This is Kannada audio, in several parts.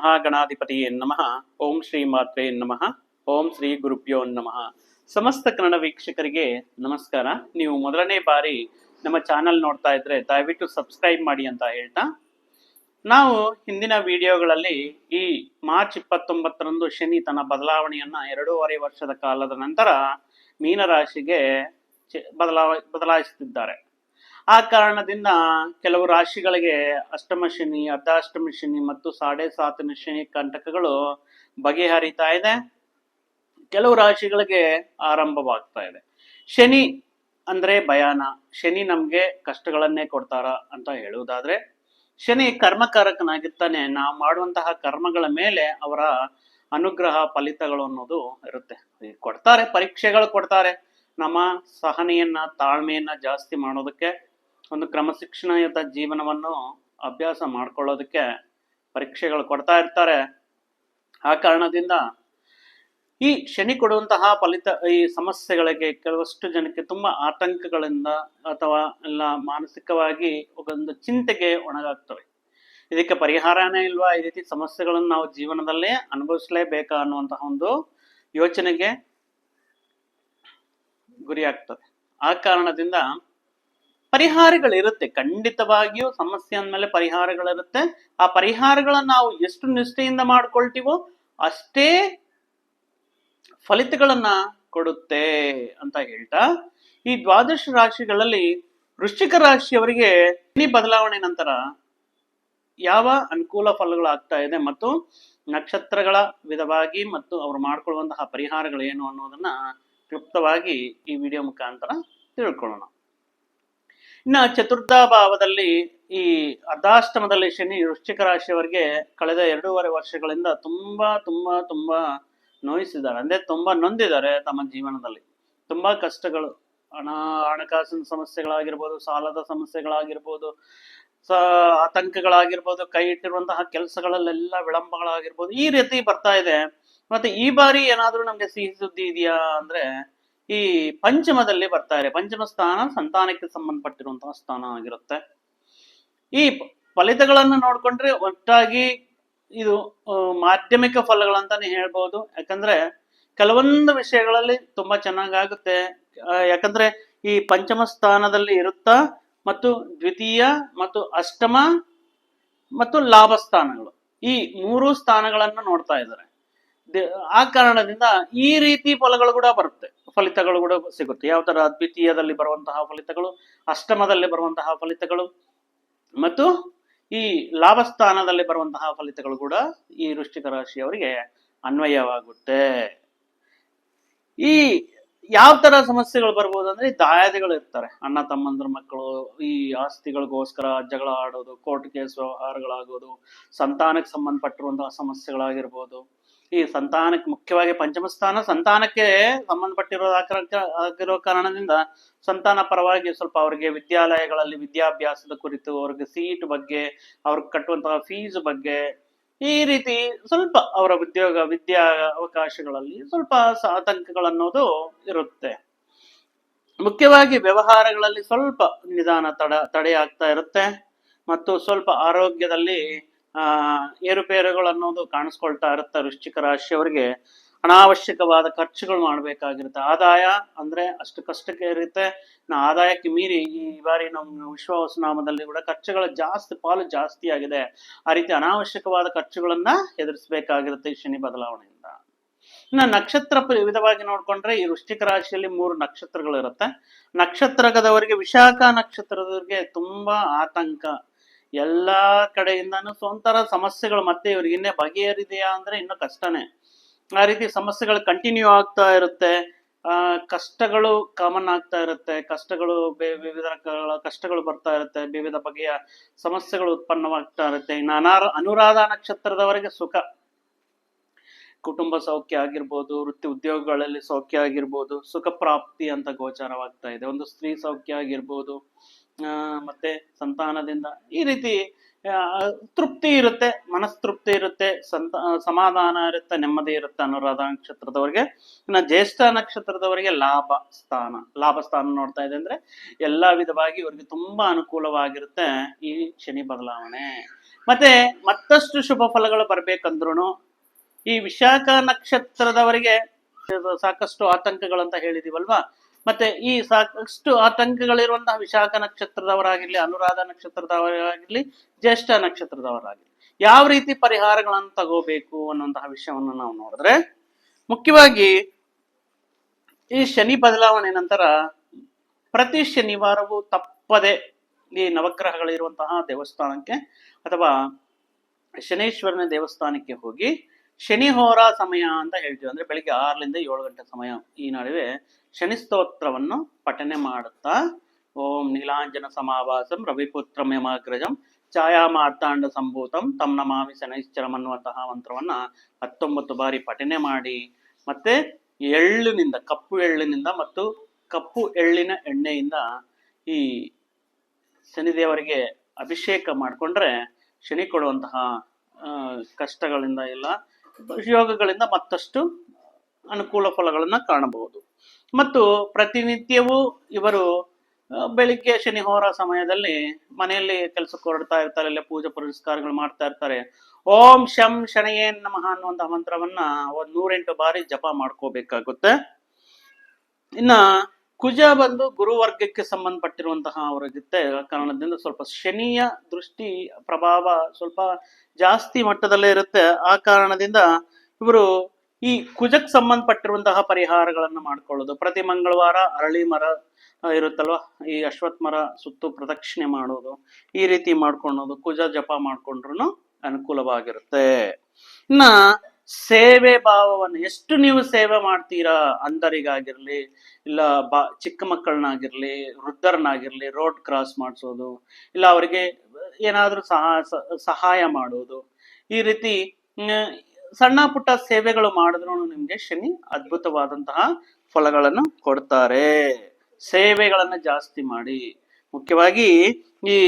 ಮಹಾಗಣಾಧಿಪತಿಯೇ ನಮಃ. ಓಂ ಶ್ರೀ ಮಾತ್ರೆ ನಮಃ. ಓಂ ಶ್ರೀ ಗುರುಭ್ಯೋ ನಮಃ. ಸಮಸ್ತ ಕನ್ನಡ ವೀಕ್ಷಕರಿಗೆ ನಮಸ್ಕಾರ. ನೀವು ಮೊದಲನೇ ಬಾರಿ ನಮ್ಮ ಚಾನೆಲ್ ನೋಡ್ತಾ ಇದ್ರೆ ದಯವಿಟ್ಟು ಸಬ್ಸ್ಕ್ರೈಬ್ ಮಾಡಿ ಅಂತ ಹೇಳ್ತಾ. ನಾವು ಹಿಂದಿನ ವಿಡಿಯೋಗಳಲ್ಲಿ ಈ ಮಾರ್ಚ್ ಇಪ್ಪತ್ತೊಂಬತ್ತರಂದು ಶನಿ ತನ್ನ ಬದಲಾವಣೆಯನ್ನ ಎರಡೂವರೆ ವರ್ಷದ ಕಾಲದ ನಂತರ ಮೀನರಾಶಿಗೆ ಬದಲಾವ ಬದಲಾಯಿಸುತ್ತಿದ್ದಾರೆ. ಆ ಕಾರಣದಿಂದ ಕೆಲವು ರಾಶಿಗಳಿಗೆ ಅಷ್ಟಮ ಶನಿ, ಅರ್ಧಾಷ್ಟಮ ಶನಿ ಮತ್ತು ಸಾಡೆ ಸಾತನ ಶನಿ ಕಂಟಕಗಳು ಬಗೆಹರಿತಾ ಇದೆ. ಕೆಲವು ರಾಶಿಗಳಿಗೆ ಆರಂಭವಾಗ್ತಾ ಇದೆ. ಶನಿ ಅಂದ್ರೆ ಭಯಾನ. ಶನಿ ನಮ್ಗೆ ಕಷ್ಟಗಳನ್ನೇ ಕೊಡ್ತಾರ ಅಂತ ಹೇಳುವುದಾದ್ರೆ, ಶನಿ ಕರ್ಮಕಾರಕನಾಗಿರ್ತಾನೆ. ನಾವು ಮಾಡುವಂತಹ ಕರ್ಮಗಳ ಮೇಲೆ ಅವರ ಅನುಗ್ರಹ ಫಲಿತಗಳು ಅನ್ನೋದು ಇರುತ್ತೆ. ಕೊಡ್ತಾರೆ, ಪರೀಕ್ಷೆಗಳು ಕೊಡ್ತಾರೆ. ನಮ್ಮ ಸಹನೆಯನ್ನ, ತಾಳ್ಮೆಯನ್ನ ಜಾಸ್ತಿ ಮಾಡೋದಕ್ಕೆ ಒಂದು ಕ್ರಮಶಿಕ್ಷಣಯುತ ಜೀವನವನ್ನು ಅಭ್ಯಾಸ ಮಾಡ್ಕೊಳ್ಳೋದಕ್ಕೆ ಪರೀಕ್ಷೆಗಳು ಕೊಡ್ತಾ ಇರ್ತಾರೆ. ಆ ಕಾರಣದಿಂದ ಈ ಶನಿ ಕೊಡುವಂತಹ ಫಲಿತ, ಈ ಸಮಸ್ಯೆಗಳಿಗೆ ಕೆಲವಷ್ಟು ಜನಕ್ಕೆ ತುಂಬಾ ಆತಂಕಗಳಿಂದ ಅಥವಾ ಎಲ್ಲ ಮಾನಸಿಕವಾಗಿ ಒಂದು ಚಿಂತೆಗೆ ಒಣಗಾಗ್ತವೆ ಇದಕ್ಕೆ ಪರಿಹಾರನೇ ಇಲ್ವಾ? ಈ ರೀತಿ ಸಮಸ್ಯೆಗಳನ್ನು ನಾವು ಜೀವನದಲ್ಲೇ ಅನುಭವಿಸಲೇಬೇಕಾ ಅನ್ನುವಂತಹ ಒಂದು ಯೋಚನೆಗೆ ಗುರಿಯಾಗ್ತದೆ. ಆ ಕಾರಣದಿಂದ ಪರಿಹಾರಗಳಿರುತ್ತೆ. ಖಂಡಿತವಾಗಿಯೂ ಸಮಸ್ಯೆ ಅಂದಮೇಲೆ ಪರಿಹಾರಗಳಿರುತ್ತೆ. ಆ ಪರಿಹಾರಗಳನ್ನ ನಾವು ಎಷ್ಟು ನಿಷ್ಠೆಯಿಂದ ಮಾಡ್ಕೊಳ್ತೀವೋ ಅಷ್ಟೇ ಫಲಿತಗಳನ್ನ ಕೊಡುತ್ತೆ ಅಂತ ಹೇಳ್ತಾ. ಈ ದ್ವಾದಶ ರಾಶಿಗಳಲ್ಲಿ ವೃಶ್ಚಿಕ ರಾಶಿಯವರಿಗೆ ಶನಿ ಬದಲಾವಣೆ ನಂತರ ಯಾವ ಅನುಕೂಲ ಫಲಗಳಾಗ್ತಾ ಇದೆ ಮತ್ತು ನಕ್ಷತ್ರಗಳ ವಿಧವಾಗಿ ಮತ್ತು ಅವರು ಮಾಡ್ಕೊಳ್ಳುವಂತಹ ಪರಿಹಾರಗಳು ಏನು ಅನ್ನೋದನ್ನ ಕ್ಲುಪ್ತವಾಗಿ ಈ ವಿಡಿಯೋ ಮುಖಾಂತರ ತಿಳ್ಕೊಳ್ಳೋಣ. ಇನ್ನ ಚತುರ್ಥ ಭಾವದಲ್ಲಿ ಈ ಅರ್ಧಾಷ್ಟಮದಲ್ಲಿ ಶನಿ ವೃಶ್ಚಿಕ ರಾಶಿಯವರಿಗೆ ಕಳೆದ ಎರಡೂವರೆ ವರ್ಷಗಳಿಂದ ತುಂಬಾ ತುಂಬಾ ತುಂಬಾ ನೋಯಿಸಿದ್ದಾರೆ. ಅಂದ್ರೆ ತುಂಬಾ ನೊಂದಿದ್ದಾರೆ ತಮ್ಮ ಜೀವನದಲ್ಲಿ. ತುಂಬಾ ಕಷ್ಟಗಳು. ಹಣ, ಹಣಕಾಸಿನ ಸಮಸ್ಯೆಗಳಾಗಿರ್ಬೋದು, ಸಾಲದ ಸಮಸ್ಯೆಗಳಾಗಿರ್ಬೋದು, ಸ, ಆತಂಕಗಳಾಗಿರ್ಬೋದು, ಕೈ ಇಟ್ಟಿರುವಂತಹ ಕೆಲಸಗಳಲ್ಲೆಲ್ಲ ವಿಳಂಬಗಳಾಗಿರ್ಬೋದು, ಈ ರೀತಿ ಬರ್ತಾ ಇದೆ. ಮತ್ತೆ ಈ ಬಾರಿ ಏನಾದ್ರೂ ನಮ್ಗೆ ಸಿಹಿ ಸುದ್ದಿ ಇದೆಯಾ ಅಂದ್ರೆ ಈ ಪಂಚಮದಲ್ಲಿ ಬರ್ತಾ ಇದೆ ಪಂಚಮ ಸ್ಥಾನ ಸಂತಾನಕ್ಕೆ ಸಂಬಂಧಪಟ್ಟಿರುವಂತಹ ಸ್ಥಾನ ಆಗಿರುತ್ತೆ. ಈ ಫಲಿತಗಳನ್ನು ನೋಡ್ಕೊಂಡ್ರೆ ಒಟ್ಟಾಗಿ ಇದು ಮಾಧ್ಯಮಿಕ ಫಲಗಳಂತಾನೆ ಹೇಳ್ಬೋದು. ಯಾಕಂದ್ರೆ ಕೆಲವೊಂದು ವಿಷಯಗಳಲ್ಲಿ ತುಂಬಾ ಚೆನ್ನಾಗಾಗುತ್ತೆ. ಯಾಕಂದ್ರೆ ಈ ಪಂಚಮ ಸ್ಥಾನದಲ್ಲಿ ಇರುತ್ತಾ ಮತ್ತು ದ್ವಿತೀಯ ಮತ್ತು ಅಷ್ಟಮ ಮತ್ತು ಲಾಭ ಸ್ಥಾನಗಳು. ಈ ಮೂರು ಸ್ಥಾನಗಳನ್ನು ನೋಡ್ತಾ ಇದ್ದಾರೆ. ಆ ಕಾರಣದಿಂದ ಈ ರೀತಿ ಫಲಗಳು ಕೂಡ ಬರುತ್ತೆ. ಫಲಿತಗಳು ಕೂಡ ಸಿಗುತ್ತೆ. ಯಾವ ತರ ದ್ವಿತೀಯದಲ್ಲಿ ಬರುವಂತಹ ಫಲಿತಗಳು, ಅಷ್ಟಮದಲ್ಲಿ ಬರುವಂತಹ ಫಲಿತಗಳು, ಮತ್ತು ಈ ಲಾಭಸ್ಥಾನದಲ್ಲಿ ಬರುವಂತಹ ಫಲಿತಗಳು ಕೂಡ ಈ ವೃಶ್ಚಿಕ ರಾಶಿಯವರಿಗೆ ಅನ್ವಯವಾಗುತ್ತೆ. ಈ ಯಾವ ತರ ಸಮಸ್ಯೆಗಳು ಬರ್ಬೋದು ಅಂದ್ರೆ ದಾಯಾದಿಗಳು ಇರ್ತಾರೆ. ಅಣ್ಣ, ತಮ್ಮಂದ್ರ ಮಕ್ಕಳು, ಈ ಆಸ್ತಿಗಳಿಗೋಸ್ಕರ ಜಗಳ ಆಡೋದು ಕೋರ್ಟ್ ಕೇಸ್ ವ್ಯವಹಾರಗಳಾಗೋದು, ಸಂತಾನಕ್ಕೆ ಸಂಬಂಧಪಟ್ಟಿರುವಂತಹ ಸಮಸ್ಯೆಗಳಾಗಿರ್ಬೋದು. ಈ ಸಂತಾನಕ್ಕೆ ಮುಖ್ಯವಾಗಿ ಪಂಚಮ ಸ್ಥಾನ, ಸಂತಾನಕ್ಕೆ ಸಂಬಂಧಪಟ್ಟಿರೋ ಆಗಿರೋ ಕಾರಣದಿಂದ ಸಂತಾನ ಪರವಾಗಿ ಸ್ವಲ್ಪ ಅವರಿಗೆ ವಿದ್ಯಾಲಯಗಳಲ್ಲಿ ವಿದ್ಯಾಭ್ಯಾಸದ ಕುರಿತು ಅವ್ರಿಗೆ ಸೀಟ್ ಬಗ್ಗೆ, ಅವ್ರಿಗೆ ಕಟ್ಟುವಂತಹ ಫೀಸ್ ಬಗ್ಗೆ ಈ ರೀತಿ ಸ್ವಲ್ಪ ಅವರ ಉದ್ಯೋಗ, ವಿದ್ಯಾ ಅವಕಾಶಗಳಲ್ಲಿ ಸ್ವಲ್ಪ ಆತಂಕಗಳನ್ನೋದು ಇರುತ್ತೆ. ಮುಖ್ಯವಾಗಿ ವ್ಯವಹಾರಗಳಲ್ಲಿ ಸ್ವಲ್ಪ ನಿಧಾನ ತಡ, ತಡೆಯಾಗ್ತಾ ಇರುತ್ತೆ. ಮತ್ತು ಸ್ವಲ್ಪ ಆರೋಗ್ಯದಲ್ಲಿ ಏರುಪೇರುಗಳು ಅನ್ನೋದು ಕಾಣಿಸ್ಕೊಳ್ತಾ ಇರುತ್ತೆ ವೃಶ್ಚಿಕ ರಾಶಿಯವರಿಗೆ. ಅನಾವಶ್ಯಕವಾದ ಖರ್ಚುಗಳು ಮಾಡಬೇಕಾಗಿರುತ್ತೆ. ಆದಾಯ ಅಂದ್ರೆ ಅಷ್ಟು ಕಷ್ಟಕ್ಕೆ ಇರುತ್ತೆ. ನಾ ಆದಾಯಕ್ಕೆ ಮೀರಿ ಈ ಬಾರಿ ನಮ್ಮ ವಿಶ್ವಾಸನಾಮದಲ್ಲಿ ಕೂಡ ಖರ್ಚುಗಳ ಜಾಸ್ತಿ, ಪಾಲು ಜಾಸ್ತಿ ಆಗಿದೆ. ಆ ರೀತಿ ಅನಾವಶ್ಯಕವಾದ ಖರ್ಚುಗಳನ್ನ ಎದುರಿಸಬೇಕಾಗಿರುತ್ತೆ ಈ ಶನಿ ಬದಲಾವಣೆಯಿಂದ. ಇನ್ನು ನಕ್ಷತ್ರ ವಿಧವಾಗಿ ನೋಡ್ಕೊಂಡ್ರೆ ಈ ವೃಶ್ಚಿಕ ರಾಶಿಯಲ್ಲಿ ಮೂರು ನಕ್ಷತ್ರಗಳು ಇರುತ್ತೆ ನಕ್ಷತ್ರಗದವರಿಗೆ ವಿಶಾಖ ನಕ್ಷತ್ರದವರಿಗೆ ತುಂಬಾ ಆತಂಕ. ಎಲ್ಲಾ ಕಡೆಯಿಂದನೂ ಒಂಥರ ಸಮಸ್ಯೆಗಳು ಮತ್ತೆ ಇವ್ರಿಗೆ ಇನ್ನೇ ಬಗೆಹರಿದೆಯಾ ಅಂದ್ರೆ ಇನ್ನೂ ಕಷ್ಟನೇ. ಆ ರೀತಿ ಸಮಸ್ಯೆಗಳು ಕಂಟಿನ್ಯೂ ಆಗ್ತಾ ಇರುತ್ತೆ. ಆ, ಕಷ್ಟಗಳು ಕಾಮನ್ ಆಗ್ತಾ ಇರುತ್ತೆ. ಕಷ್ಟಗಳು ವಿವಿಧ ಕಷ್ಟಗಳು ಬರ್ತಾ ಇರುತ್ತೆ. ವಿವಿಧ ಬಗೆಯ ಸಮಸ್ಯೆಗಳು ಉತ್ಪನ್ನವಾಗ್ತಾ ಇರುತ್ತೆ. ಇನ್ನು ಅನಾರ, ಅನುರಾಧ ನಕ್ಷತ್ರದವರೆಗೆ ಸುಖ. ಕುಟುಂಬ ಸೌಖ್ಯ ಆಗಿರ್ಬೋದು, ವೃತ್ತಿ ಉದ್ಯೋಗಗಳಲ್ಲಿ ಸೌಖ್ಯ ಆಗಿರ್ಬೋದು, ಸುಖ ಪ್ರಾಪ್ತಿ ಅಂತ ಗೋಚಾರವಾಗ್ತಾ ಇದೆ. ಒಂದು ಸ್ತ್ರೀ ಸೌಖ್ಯ ಆಗಿರ್ಬೋದು ಮತ್ತೆ ಸಂತಾನದಿಂದ ಈ ರೀತಿ ತೃಪ್ತಿ ಇರುತ್ತೆ, ಮನಸ್ತೃಪ್ತಿ ಇರುತ್ತೆ, ಸಂತ ಸಮಾಧಾನ ಇರುತ್ತೆ, ನೆಮ್ಮದಿ ಇರುತ್ತೆ ಅನುರಾಧ ನಕ್ಷತ್ರದವರಿಗೆ ಇನ್ನು ಜ್ಯೇಷ್ಠ ನಕ್ಷತ್ರದವರಿಗೆ ಲಾಭ ಸ್ಥಾನ. ಲಾಭ ಸ್ಥಾನ ನೋಡ್ತಾ ಇದೆ ಅಂದ್ರೆ ಎಲ್ಲಾ ವಿಧವಾಗಿ ಇವರಿಗೆ ತುಂಬಾ ಅನುಕೂಲವಾಗಿರುತ್ತೆ ಈ ಶನಿ ಬದಲಾವಣೆ. ಮತ್ತೆ ಮತ್ತಷ್ಟು ಶುಭ ಫಲಗಳು ಬರ್ಬೇಕಂದ್ರು ಈ ವಿಶಾಖ ನಕ್ಷತ್ರದವರಿಗೆ ಸಾಕಷ್ಟು ಆತಂಕಗಳಂತ ಹೇಳಿದೀವಲ್ವಾ? ಮತ್ತೆ ಈ ಸಾಕಷ್ಟು ಆತಂಕಗಳಿರುವಂತಹ ವಿಶಾಖ ನಕ್ಷತ್ರದವರಾಗಿರ್ಲಿ, ಅನುರಾಧ ನಕ್ಷತ್ರದವರಾಗಿರ್ಲಿ, ಜ್ಯೇಷ್ಠ ನಕ್ಷತ್ರದವರಾಗಿರ್ಲಿ, ಯಾವ ರೀತಿ ಪರಿಹಾರಗಳನ್ನು ತಗೋಬೇಕು ಅನ್ನುವಂತಹ ವಿಷಯವನ್ನು ನಾವು ನೋಡಿದ್ರೆ, ಮುಖ್ಯವಾಗಿ ಈ ಶನಿ ಬದಲಾವಣೆ ನಂತರ ಪ್ರತಿ ಶನಿವಾರವೂ ತಪ್ಪದೆ ಈ ನವಗ್ರಹಗಳಿರುವಂತಹ ದೇವಸ್ಥಾನಕ್ಕೆ ಅಥವಾ ಶನೇಶ್ವರನ ದೇವಸ್ಥಾನಕ್ಕೆ ಹೋಗಿ ಶನಿ ಹೋರ ಸಮಯ ಅಂತ ಹೇಳ್ತೀವಿ. ಅಂದ್ರೆ ಬೆಳಿಗ್ಗೆ ಆರ್ಲಿಂದ ಏಳು ಗಂಟೆ ಸಮಯ ಈ ನಡುವೆ ಶನಿ ಸ್ತೋತ್ರವನ್ನು ಪಠನೆ ಮಾಡುತ್ತಾ, ಓಂ ನೀಲಾಂಜನ ಸಮಾವಾಸಂ ರವಿಪುತ್ರ ಯಮಾಗ್ರಜಂ ಛಾಯಾ ಮಾರ್ತಾಂಡ ಸಂಭೂತಂ ತಮ್ಮ ನಮಾಮಿ ಶನೈಶ್ಚರಂ ಅನ್ನುವಂತಹ ಮಂತ್ರವನ್ನ ಹತ್ತೊಂಬತ್ತು ಬಾರಿ ಪಠನೆ ಮಾಡಿ, ಮತ್ತೆ ಎಳ್ಳಿನಿಂದ, ಕಪ್ಪು ಎಳ್ಳಿನಿಂದ ಮತ್ತು ಕಪ್ಪು ಎಳ್ಳಿನ ಎಣ್ಣೆಯಿಂದ ಈ ಶನಿದೇವರಿಗೆ ಅಭಿಷೇಕ ಮಾಡಿಕೊಂಡ್ರೆ ಶನಿ ಕೊಡುವಂತಹ ಕಷ್ಟಗಳಿಂದ ಇಲ್ಲ ಯೋಗಗಳಿಂದ ಮತ್ತಷ್ಟು ಅನುಕೂಲ ಫಲಗಳನ್ನು ಕಾಣಬಹುದು. ಮತ್ತು ಪ್ರತಿನಿತ್ಯವೂ ಇವರು ಬೆಳಿಗ್ಗೆ ಶನಿ ಹೋರ ಸಮಯದಲ್ಲಿ ಮನೆಯಲ್ಲಿ ಕೆಲಸಕ್ಕೆ ಹೊರಡ್ತಾ ಇರ್ತಾರೆ, ಇಲ್ಲ ಪೂಜೆ ಪುರಸ್ಕಾರಗಳು ಮಾಡ್ತಾ ಇರ್ತಾರೆ. ಓಂ ಶಂ ಶನಯೇ ನಮಃ ಅನ್ನುವಂತಹ ಮಂತ್ರವನ್ನ ಒಂದ್ ನೂರೆಂಟು ಬಾರಿ ಜಪ ಮಾಡ್ಕೋಬೇಕಾಗುತ್ತೆ. ಇನ್ನ ಕುಜ ಬಂದು ಗುರುವರ್ಗಕ್ಕೆ ಸಂಬಂಧಪಟ್ಟಿರುವಂತಹ ಅವರ ಜೊತೆ ಕಾರಣದಿಂದ ಸ್ವಲ್ಪ ಶನಿಯ ದೃಷ್ಟಿ ಪ್ರಭಾವ ಸ್ವಲ್ಪ ಜಾಸ್ತಿ ಮಟ್ಟದಲ್ಲೇ ಇರುತ್ತೆ. ಆ ಕಾರಣದಿಂದ ಇವರು ಈ ಕುಜಕ್ಕೆ ಸಂಬಂಧಪಟ್ಟಿರುವಂತಹ ಪರಿಹಾರಗಳನ್ನು ಮಾಡ್ಕೊಳ್ಳೋದು. ಪ್ರತಿ ಮಂಗಳವಾರ ಅರಳಿ ಮರ ಇರುತ್ತಲ್ವ? ಈ ಅಶ್ವತ್ ಮರ ಸುತ್ತು ಪ್ರದಕ್ಷಿಣೆ ಮಾಡೋದು. ಈ ರೀತಿ ಮಾಡ್ಕೊಳ್ಳೋದು. ಕುಜ ಜಪ ಮಾಡ್ಕೊಂಡ್ರು ಅನುಕೂಲವಾಗಿರುತ್ತೆ. ಇನ್ನ ಸೇವೆ ಭಾವವನ್ನು ಎಷ್ಟು ನೀವು ಸೇವೆ ಮಾಡ್ತೀರಾ ಅಂಧರಿಗಾಗಿರ್ಲಿ, ಇಲ್ಲ ಬಾ, ಚಿಕ್ಕ ಮಕ್ಕಳನ್ನಾಗಿರ್ಲಿ, ವೃದ್ಧರನ್ನಾಗಿರ್ಲಿ ರೋಡ್ ಕ್ರಾಸ್ ಮಾಡಿಸೋದು, ಇಲ್ಲ ಅವರಿಗೆ ಏನಾದ್ರೂ ಸಹ ಸಹಾಯ ಮಾಡೋದು, ಈ ರೀತಿ ಸಣ್ಣ ಪುಟ್ಟ ಸೇವೆಗಳು ಮಾಡಿದ್ರು ನಿಮ್ಗೆ ಶನಿ ಅದ್ಭುತವಾದಂತಹ ಫಲಗಳನ್ನು ಕೊಡ್ತಾರೆ. ಸೇವೆಗಳನ್ನ ಜಾಸ್ತಿ ಮಾಡಿ. ಮುಖ್ಯವಾಗಿ ಈ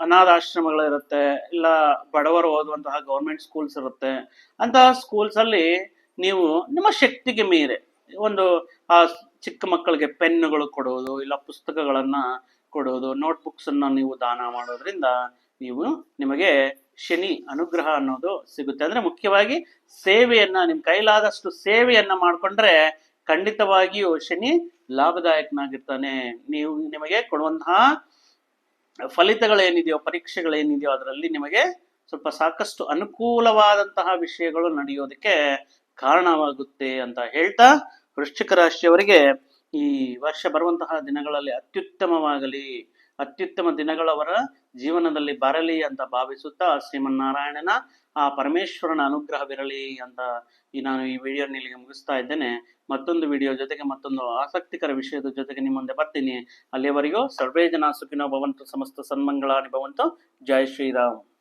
ಅನಾಥಾಶ್ರಮಗಳಿರುತ್ತೆ ಇಲ್ಲ ಬಡವರು ಓದುವಂತಹ ಗೌರ್ಮೆಂಟ್ ಸ್ಕೂಲ್ಸ್ ಇರುತ್ತೆ. ಅಂತಹ ಸ್ಕೂಲ್ಸ್ ಅಲ್ಲಿ ನೀವು ನಿಮ್ಮ ಶಕ್ತಿಗೆ ಮೀರೆ, ಒಂದು, ಆ, ಚಿಕ್ಕ ಮಕ್ಕಳಿಗೆ ಪೆನ್ನುಗಳು ಕೊಡೋದು ಇಲ್ಲ ಪುಸ್ತಕಗಳನ್ನ ಕೊಡೋದು ಅನ್ನ ನೀವು ದಾನ ಮಾಡೋದ್ರಿಂದ ನೀವು ನಿಮಗೆ ಶನಿ ಅನುಗ್ರಹ ಅನ್ನೋದು ಸಿಗುತ್ತೆ. ಅಂದ್ರೆ ಮುಖ್ಯವಾಗಿ ಸೇವೆಯನ್ನ, ನಿಮ್ ಕೈಲಾದಷ್ಟು ಸೇವೆಯನ್ನ ಮಾಡ್ಕೊಂಡ್ರೆ ಖಂಡಿತವಾಗಿಯೂ ಶನಿ ಲಾಭದಾಯಕನಾಗಿರ್ತಾನೆ. ನೀವು ನಿಮಗೆ ಕೊಡುವಂತಹ ಫಲಿತಗಳೇನಿದೆಯೋ, ಪರೀಕ್ಷೆಗಳೇನಿದೆಯೋ ಅದರಲ್ಲಿ ನಿಮಗೆ ಸ್ವಲ್ಪ ಸಾಕಷ್ಟು ಅನುಕೂಲವಾದಂತಹ ವಿಷಯಗಳು ನಡೆಯೋದಕ್ಕೆ ಕಾರಣವಾಗುತ್ತೆ ಅಂತ ಹೇಳ್ತಾ ವೃಶ್ಚಿಕ ರಾಶಿಯವರಿಗೆ ಈ ವರ್ಷ ಬರುವಂತಹ ದಿನಗಳಲ್ಲಿ ಅತ್ಯುತ್ತಮವಾಗಲಿ. ಅತ್ಯುತ್ತಮ ದಿನಗಳವರ ಜೀವನದಲ್ಲಿ ಬರಲಿ ಅಂತ ಭಾವಿಸುತ್ತಾ ಶ್ರೀಮನ್ನಾರಾಯಣನ ಆ ಪರಮೇಶ್ವರನ ಅನುಗ್ರಹವಿರಲಿ ಅಂತ ಈ ನಾನು ಈ ವಿಡಿಯೋ ಇಲ್ಲಿಗೆ ಮುಗಿಸ್ತಾ ಇದ್ದೇನೆ. ಮತ್ತೊಂದು ವಿಡಿಯೋ ಜೊತೆಗೆ ಮತ್ತೊಂದು ಆಸಕ್ತಿಕರ ವಿಷಯದ ಜೊತೆಗೆ ನಿಮ್ಮ ಮುಂದೆ ಬರ್ತೀನಿ. ಅಲ್ಲಿಯವರೆಗೂ ಸರ್ವೇ ಜನ ಸುಖಿನೋ ಭವಂತು, ಸಮಸ್ತ ಸನ್ಮಂಗಳಾನಿ ಭವಂತು. ಜೈ ಶ್ರೀರಾಮ್.